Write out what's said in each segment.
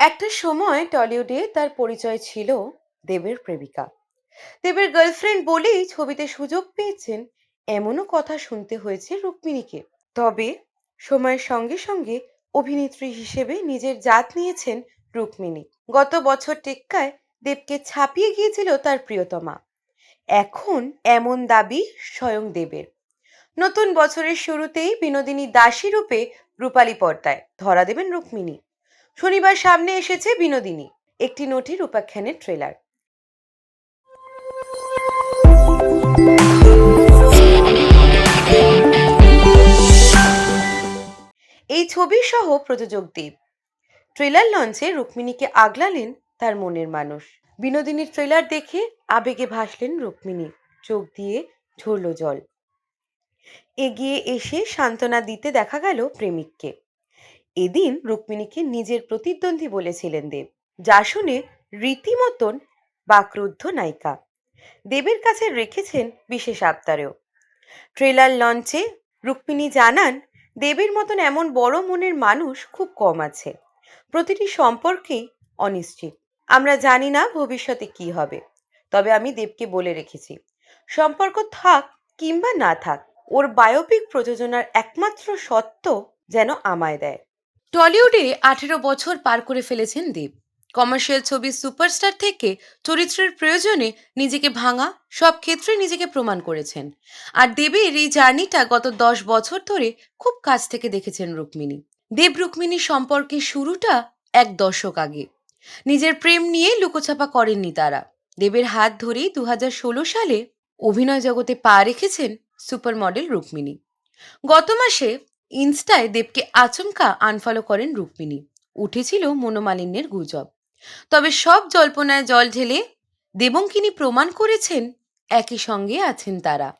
একটা সময় টলিউডে তার পরিচয় ছিল দেবের প্রেমিকা। দেবের গার্লফ্রেন্ড বলেই ছবিতে সুযোগ পেয়েছেন এমনও কথা শুনতে হয়েছে রুক্মিণীকে। তবে সময়ের সঙ্গে সঙ্গে অভিনেত্রী হিসেবে নিজের জাত নিয়েছেন রুক্মিণী। গত বছর টেক্কায় দেবকে ছাপিয়ে গিয়েছিল তার প্রিয়তমা। এখন এমন দাবি স্বয়ং দেবের। নতুন বছরের শুরুতেই বিনোদিনী দাসী রূপে রূপালী পর্দায় ধরা দেবেন রুক্মিণী। শনিবার সামনে এসেছে বিনোদিনী, একটি নটির উপাখ্যানের ট্রেলার এই ছবি সহ প্রযোজক দেব। ট্রেলার লঞ্চে রুক্মিণীকে আগলালেন তার মনের মানুষ। বিনোদিনীর ট্রেলার দেখে আবেগে ভাসলেন রুক্মিণী, চোখ দিয়ে ঝরল জল। এগিয়ে এসে সান্ত্বনা দিতে দেখা গেল প্রেমিককে। এদিন রুক্মিণীকে নিজের প্রতিদ্বন্দ্বী বলেছিলেন দেব, যা শুনে রীতিমতন বাকরুদ্ধ নায়িকা। দেবের কাছে রেখেছেন বিশেষ আবতারেও। ট্রেলার লঞ্চে রুক্মিণী জানান, দেবের মতন এমন বড় মনের মানুষ খুব কম আছে। প্রতিটি সম্পর্কেই অনিশ্চিত। আমরা জানি না ভবিষ্যতে কি হবে। তবে আমি দেবকে বলে রেখেছি, সম্পর্ক থাক কিংবা না থাক, ওর বায়োপিক প্রযোজনার একমাত্র সত্য যেন আমায় দেয়। টলিউডে আঠেরো বছর পার করে ফেলেছেন দেব। কমার্শিয়াল ছবির সুপারস্টার থেকে চরিত্রের প্রয়োজনে নিজেকে ভাঙা সব ক্ষেত্রে নিজেকে প্রমাণ করেছেন। আর দেবের এই জার্নিটা গত দশ বছর ধরে খুব কাছ থেকে দেখেছেন রুক্মিণী। দেব রুক্মিণী সম্পর্কের শুরুটা এক দশক আগে। নিজের প্রেম নিয়ে লুকোছাপা করেননি তারা। দেবের হাত ধরেই দু হাজার ষোলো সালে অভিনয় জগতে পা রেখেছেন সুপার মডেল রুক্মিণী। গত মাসে ইনস্টায় দেবকে আচমকা আনফলো করেন রুক্মিণী। উঠেছিল মনোমালিন্যের গুজব। তবে সব জল্পনায় জল ঢেলে দেবঙ্কিনী প্রমাণ করেছেন একই সঙ্গে আছেন তারা।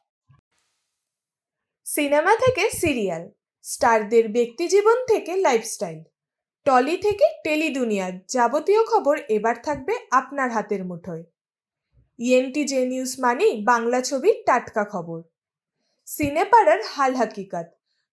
সিনেমা থেকে সিরিয়াল, স্টারদের ব্যক্তিজীবন থেকে লাইফস্টাইল, টলি থেকে টেলি দুনিয়ার যাবতীয় খবর এবার থাকবে আপনার হাতের মুঠোয়। ইএনটি জে নিউজ মানেই বাংলা ছবির টাটকা খবর। সিনেপাড়ার হাল হাকিকাত